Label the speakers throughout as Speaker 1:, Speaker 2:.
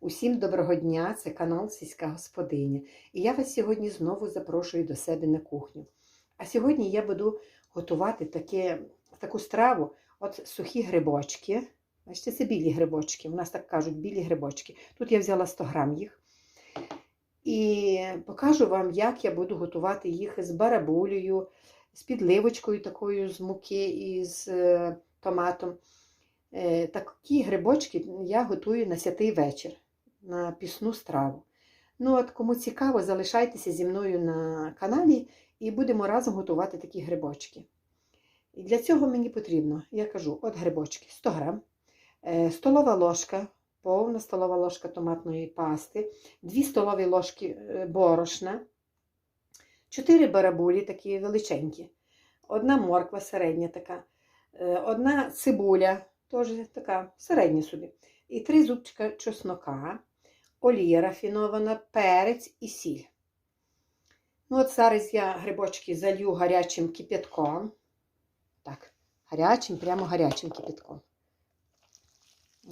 Speaker 1: Усім доброго дня! Це канал Сільська Господиня. І я вас сьогодні знову запрошую до себе на кухню. А сьогодні я буду готувати таке, таку страву от сухі грибочки. Бачите, це білі грибочки. У нас так кажуть, білі грибочки. Тут я взяла 100 грам їх. І покажу вам, як я буду готувати їх з барабулею, з підливочкою такою з муки і з е, томатом. Е, Такі грибочки я готую на святий вечір, на пісну страву. Ну, от кому цікаво, залишайтеся зі мною на каналі і будемо разом готувати такі грибочки. І для цього мені потрібно, я кажу, от грибочки 100 грам, е, столова ложка, повна столова ложка томатної пасти, 2 столові ложки е, борошна, 4 барабулі такі величенькі, одна морква середня така, е, одна цибуля, теж така середня собі, і 3 зубчика чеснока, олія рафінована, перець і сіль. Ну, от зараз я грибочки залью гарячим кип'ятком. Так, гарячим, прямо гарячим кипятком.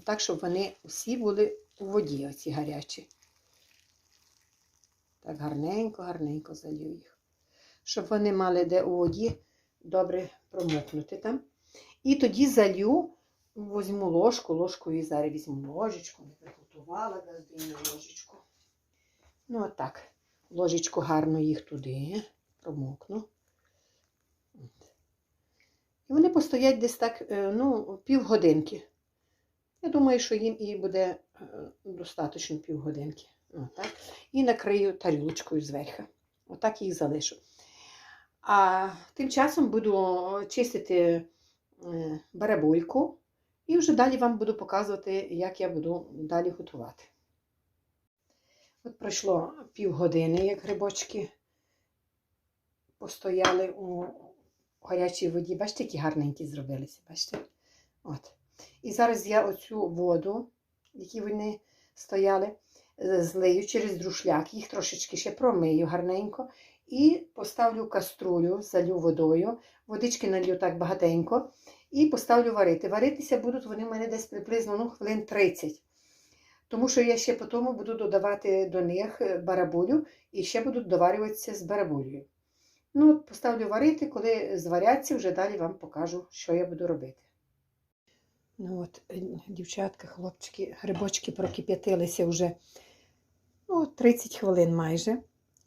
Speaker 1: Так, щоб вони усі були у воді, оці гарячі. Так, гарненько, гарненько залью їх. Щоб вони мали де у воді добре промокнути там. І тоді залью, візьму ложку, ложкою зараз візьму ложечку, не приготувала газдиню ложечку. Ну, отак. Ложечку гарно їх туди, промокну. І вони постоять десь так, е, ну, півгодинки. Я думаю, що їм і буде е, достатньо півгодинки. Отак. І накрию тарілочкою зверху. Отак їх залишу. А тим часом буду чистити е, барабульку. І вже далі вам буду показувати, як я буду далі готувати. От пройшло півгодини, як грибочки постояли у гарячій воді. Бачите, які гарненькі зробилися. Бачите? От. І зараз я оцю воду, в якій вони стояли, злию через друшляк, їх трошечки ще промию гарненько. І поставлю каструлю, залю водою, водички налью так багатенько, і поставлю варити. Варитися будуть вони в мене десь приблизно ну, хвилин 30. Тому що я ще потім буду додавати до них барабулю і ще будуть доварюватися з барабулею. Ну, поставлю варити, коли зваряться, вже далі вам покажу, що я буду робити. Ну от, е, дівчатка, хлопчики, грибочки прокип'ятилися вже ну, 30 хвилин майже.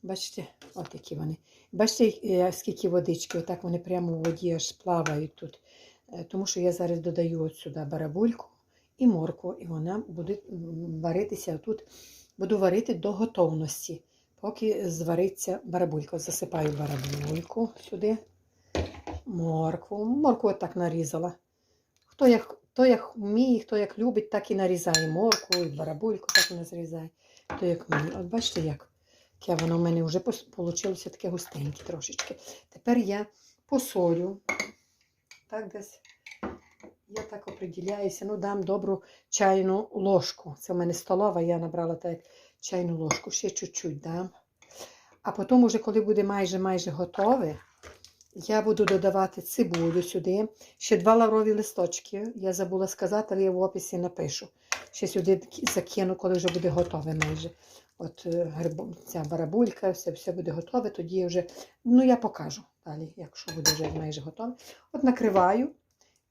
Speaker 1: Бачите, от які вони. Бачите, е, скільки водички, отак вони прямо в воді аж плавають тут. Е, Тому що я зараз додаю от сюди барабульку і моркву, і вона буде варитися тут. Буду варити до готовності, поки звариться барабулька. Засипаю барабульку сюди, моркву. Моркву так нарізала. Хто як, хто як вміє, хто як любить, так і нарізає моркву, і барабульку так і нарізає. Хто як вміє. От бачите, як яке воно в мене вже вийшло таке густеньке трошечки. Тепер я посолю. Так десь я так оприділяюся, ну дам добру чайну ложку. Це в мене столова, я набрала так чайну ложку, ще чуть-чуть дам. А потім, уже, коли буде майже майже готове, я буду додавати цибулю сюди. Ще два лаврові листочки. Я забула сказати, але я в описі напишу. Ще сюди закину, коли вже буде готове майже. От е, ця барабулька, все, все буде готове, тоді я вже, ну я покажу далі, якщо буде вже майже готове. От накриваю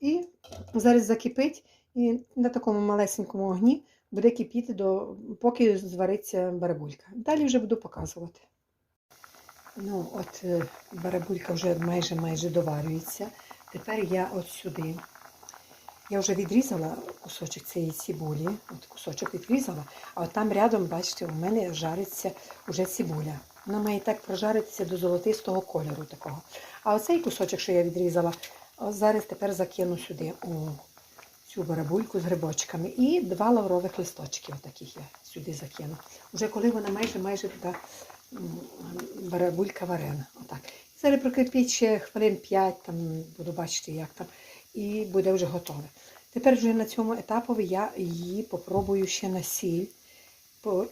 Speaker 1: і зараз закипить, і на такому малесенькому огні буде кипіти, до, поки звариться барабулька. Далі вже буду показувати. Ну, от е, барабулька вже майже майже доварюється. Тепер я от сюди. Я вже відрізала кусочок цієї цибулі, от кусочок відрізала, а от там рядом, бачите, у мене жариться вже цибуля. Вона має так прожаритися до золотистого кольору такого. А оцей кусочок, що я відрізала, зараз тепер закину сюди у цю барабульку з грибочками. І два лаврових листочки, отаких я сюди закину. Уже коли вона майже майже така барабулька варена. Отак. Зараз прокипіть ще хвилин 5, там буду бачити, як там, і буде вже готове. Тепер вже на цьому етапові я її попробую ще на сіль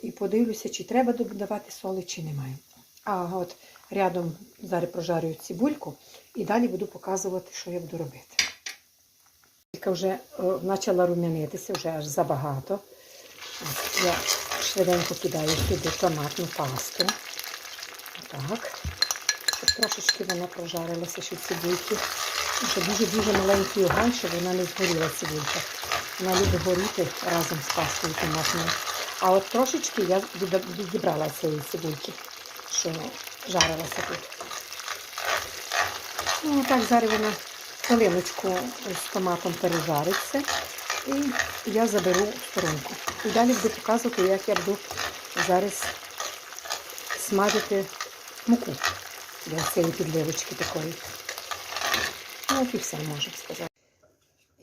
Speaker 1: і подивлюся, чи треба додавати соли, чи немає. А от рядом зараз прожарюю цибульку і далі буду показувати, що я буду робити. Цибулька вже почала рум'янитися, вже аж забагато. Я швиденько кидаю сюди томатну пасту. Так. Трошечки вона прожарилася, ще цибульки. Ще дуже-дуже маленький огонь, щоб вона не згоріла цибулька. Вона любить горіти разом з пастою томатною. А от трошечки я відібрала цієї цибульки, що жарилася тут. Ну, так зараз вона хвилиночку з томатом пережариться. І я заберу в сторонку. І далі буду показувати, як я буду зараз смажити муку для цієї підливочки такої. Ну, і все можу сказати.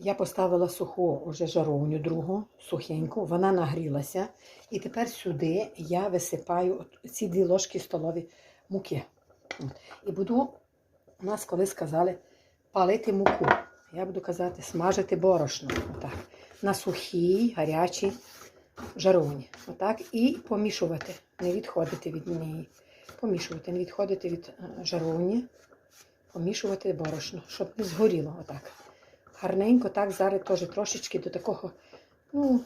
Speaker 1: Я поставила суху уже жаровню другу, сухеньку, вона нагрілася. І тепер сюди я висипаю ці дві ложки столові муки. І буду, у нас колись сказали, палити муку. Я буду казати, смажити борошно. Отак. На сухій, гарячій жаровні. Отак. І помішувати, не відходити від неї. Помішувати, не відходити від е, жаровні, помішувати борошно, щоб не згоріло. Отак. Гарненько, так, зараз теж трошечки до такого, ну,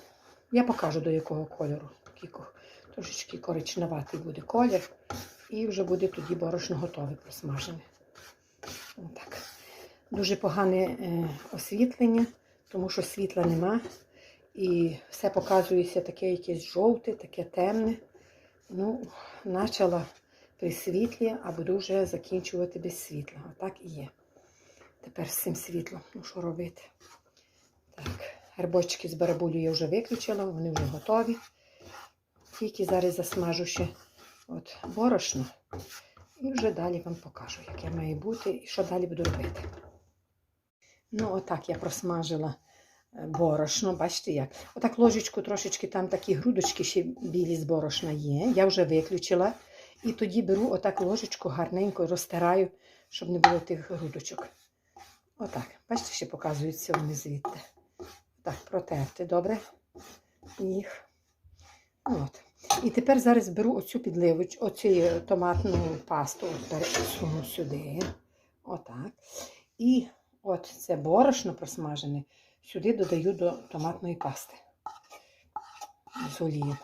Speaker 1: я покажу до якого кольору. Трошечки коричневатий буде колір. І вже буде тоді борошно готове просмажене. Отак. Дуже погане е, освітлення, тому що світла нема. І все показується таке якесь жовте, таке темне. Ну, почала при світлі, а буду вже закінчувати без світла. Отак і є. Тепер з цим світлом. Ну, що робити? Так, грибочки з барабулю я вже виключила, вони вже готові. Тільки зараз засмажу ще от борошно. І вже далі вам покажу, яке має бути і що далі буду робити. Ну, отак я просмажила е, борошно, бачите як. Отак ложечку трошечки там такі грудочки ще білі з борошна є. Я вже виключила. І тоді беру отак ложечку гарненько розтираю, щоб не було тих грудочок. Отак. Бачите, ще показуються вони звідти. Так, протерти, добре. Їх. От. І тепер зараз беру оцю підливочку, оцю томатну пасту, пересуну сюди. Отак. І от це борошно просмажене сюди додаю до томатної пасти з олією.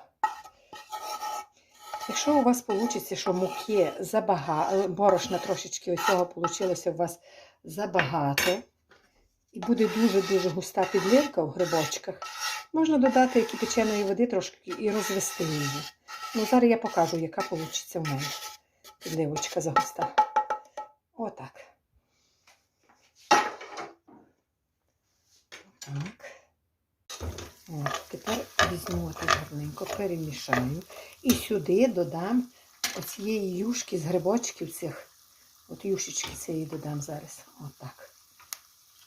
Speaker 1: Якщо у вас вийде, що муки забагато, борошна трошечки оцього вийшло у вас забагато, і буде дуже-дуже густа підливка в грибочках, можна додати кипяченої води трошки і розвести її. Ну, зараз я покажу, яка вийде в мене підливочка загуста. Отак. Так. От, тепер візьму так гарненько, перемішаю. І сюди додам оцієї юшки з грибочків цих. От юшечки цієї додам зараз. Отак.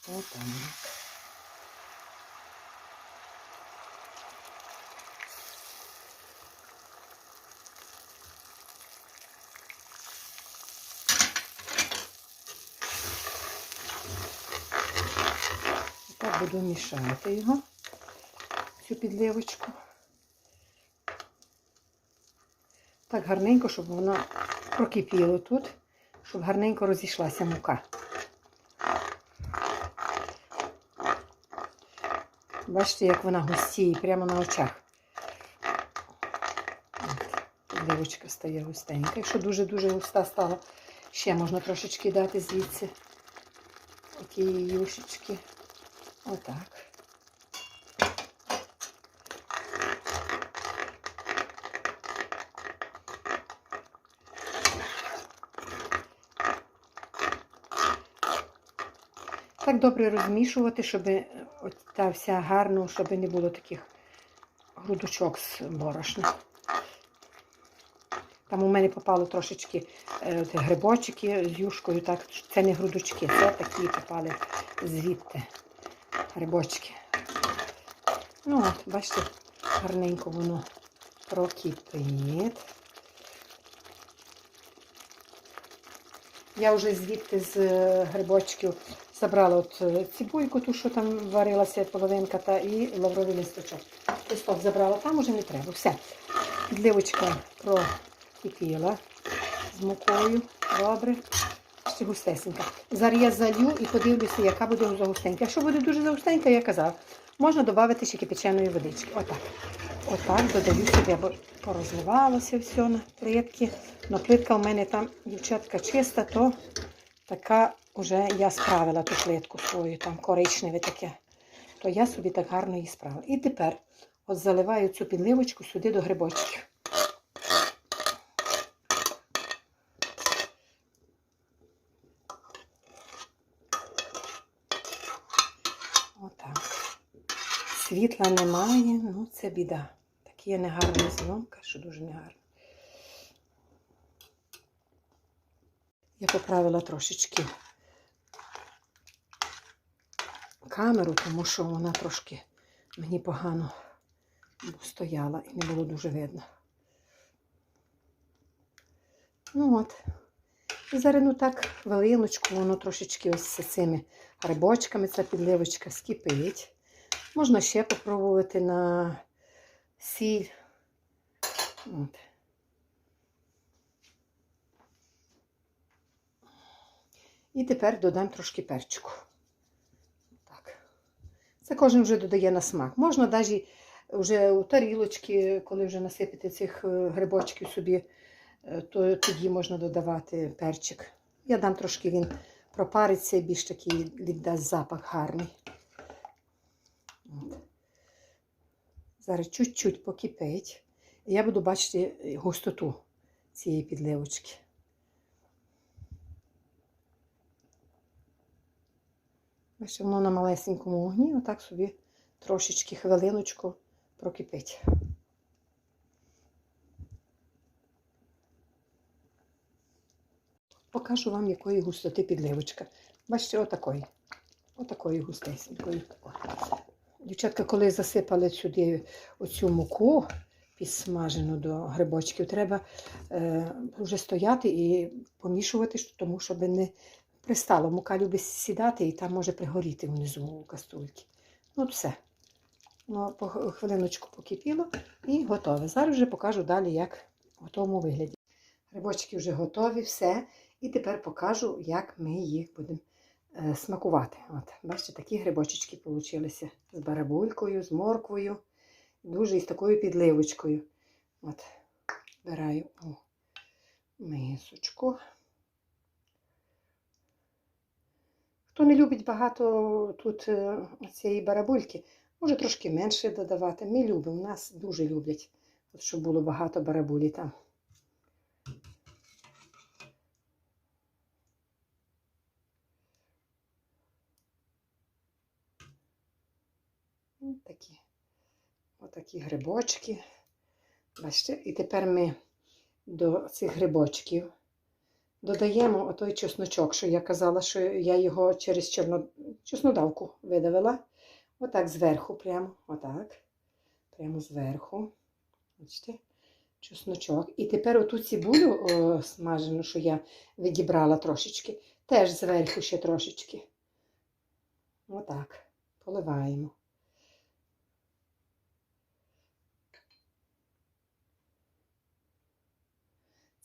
Speaker 1: Отак. Так буду мішати його, цю підливочку. Так гарненько, щоб воно прокипіло тут, щоб гарненько розійшлася мука. Бачите, як вона густіє прямо на очах. От, Підливочка стає густенька. Якщо дуже-дуже густа стала, ще можна трошечки дати звідси отієї юшечки. Отак. Так добре розмішувати, щоб от та вся гарно, щоб не було таких грудочок з борошна. Там у мене попало трошечки е, грибочки з юшкою. Так, це не грудочки, це такі попали звідти грибочки. Ну от, бачите, гарненько воно прокипить. Я вже звідти з е, грибочків забрала от е, цибульку, ту, що там варилася половинка, та і лавровий листочок. Листок забрала, там уже не треба. Все. Підливочка прокипіла з мукою. Добре. Ще густесенька. Зараз я залью і подивлюся, яка буде загустенька. Якщо буде дуже загустенька, я казав, можна додати ще кипяченої водички. Отак. отак додаю бо порозливалося все на плитки. Но плитка у мене там, дівчатка, чиста, то така вже я справила ту плитку свою, там коричневе таке. То я собі так гарно її справила. І тепер от заливаю цю підливочку сюди до грибочків. Отак. Світла немає, ну це біда. Така є негарна зйомка, що дуже негарна. Я поправила трошечки камеру, тому що вона трошки мені погано стояла і не було дуже видно. Ну от. І зараз ну так хвилиночку, воно трошечки ось з цими грибочками, ця підливочка скипить. Можна ще попробувати на сіль. От. І тепер додам трошки перчику. Так. Це кожен вже додає на смак. Можна навіть вже у тарілочки, коли вже насипати цих е, грибочків собі, е, то тоді можна додавати перчик. Я дам трошки він пропариться і більш такий віддасть запах гарний. Зараз чуть-чуть покипить. І я буду бачити густоту цієї підливочки. Бачите, воно на малесенькому вогні, отак собі трошечки хвилиночку прокипить. Покажу вам, якої густоти підливочка. Бачите, отакої. Отакої густесенької. Дівчатка, коли засипали сюди оцю муку підсмажену до грибочків, треба е, вже стояти і помішувати, тому щоб не пристало. Мука любить сідати і там може пригоріти внизу у каструльки. Ну, все. Ну, хвилиночку покипіло і готове. Зараз вже покажу далі, як в готовому вигляді. Грибочки вже готові, все. І тепер покажу, як ми їх будемо е, смакувати. От, Бачите, такі грибочечки получилися з барабулькою, з морквою, дуже із такою підливочкою. От, Збираю у мисочку. Хто не любить багато тут е, цієї барабульки, може трошки менше додавати. Ми любимо, нас дуже люблять, щоб було багато барабулі там. Ось такі, отакі грибочки. Бачите, і тепер ми до цих грибочків додаємо отой чесночок, що я казала, що я його через чорно... чеснодавку видавила. Отак зверху, прямо, отак. Прямо зверху. Бачите, чесночок. І тепер оту цибулю о, смажену, що я відібрала трошечки, теж зверху ще трошечки. Отак. Поливаємо.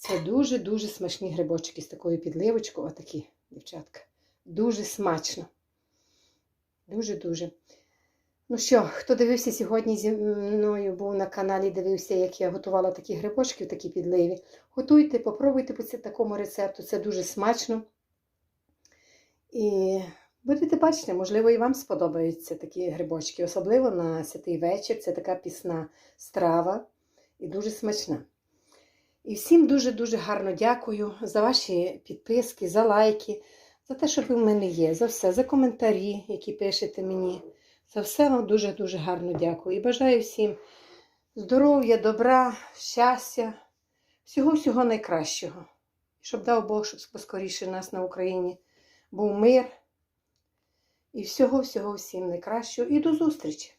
Speaker 1: Це дуже-дуже смачні грибочки з такою підливочкою. Отакі, дівчатка. Дуже смачно. Дуже-дуже. Ну що, хто дивився сьогодні зі мною, був на каналі, дивився, як я готувала такі грибочки в такій підливі. Готуйте, попробуйте по такому рецепту. Це дуже смачно. І будете бачити, можливо, і вам сподобаються такі грибочки. Особливо на святий вечір. Це така пісна страва і дуже смачна. І всім дуже-дуже гарно дякую за ваші підписки, за лайки, за те, що ви в мене є, за все, за коментарі, які пишете мені. За все вам дуже-дуже гарно дякую. І бажаю всім здоров'я, добра, щастя, всього-всього найкращого. Щоб дав Бог, щоб поскоріше нас на Україні був мир. І всього-всього всім найкращого. І до зустрічі!